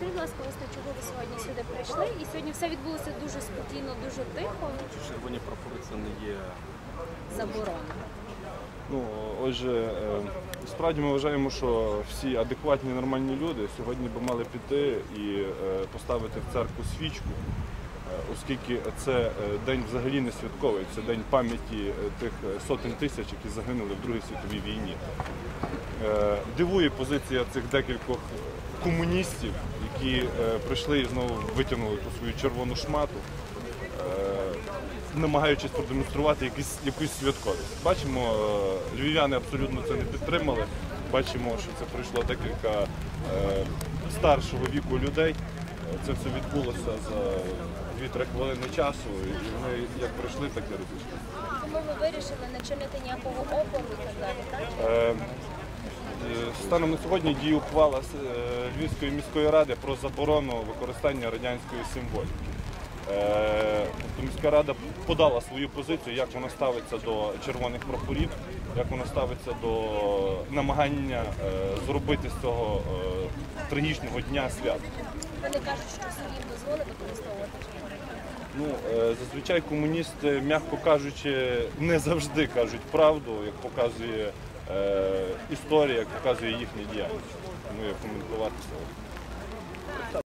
Розкажіть, будь ласка, власне, чого ви сьогодні сюди прийшли? І сьогодні все відбулося дуже спокійно, дуже тихо. Червоні прапори це не є Заборона. Ну, отже, е, справді ми вважаємо, що всі адекватні нормальні люди сьогодні би мали піти і е, поставити в церкву свічку, е, оскільки це день взагалі не святковий, це день пам'яті тих сотень тисяч, які загинули в Другій світовій війні. Дивує позиція цих декількох комуністів, які е, прийшли і знову витягнули ту свою червону шмату. е, намагаючись продемонструвати якісь, якусь святковість. Бачимо, е, львів'яни абсолютно це не підтримали. Бачимо, що це прийшло декілька е, старшого віку людей. Це все відбулося за 2-3 хвилини часу, і вони як прийшли, так і розійшли. Тому ви вирішили не чинити ніякого опору і так далі, так? Станом на сьогодні діє ухвала е, Львівської міської ради про заборону використання радянської символіки. Е, Тобто міська рада подала свою позицію, як вона ставиться до червоних прапорів, як вона ставиться до намагання е, зробити з цього трагічного дня свято. Вони кажуть, що Сергій дозволив використовувати. Ну, зазвичай комуністи, м'яко кажучи, не завжди кажуть правду, як показує історія, як показує їхня діяльність. Тому я коментувати це.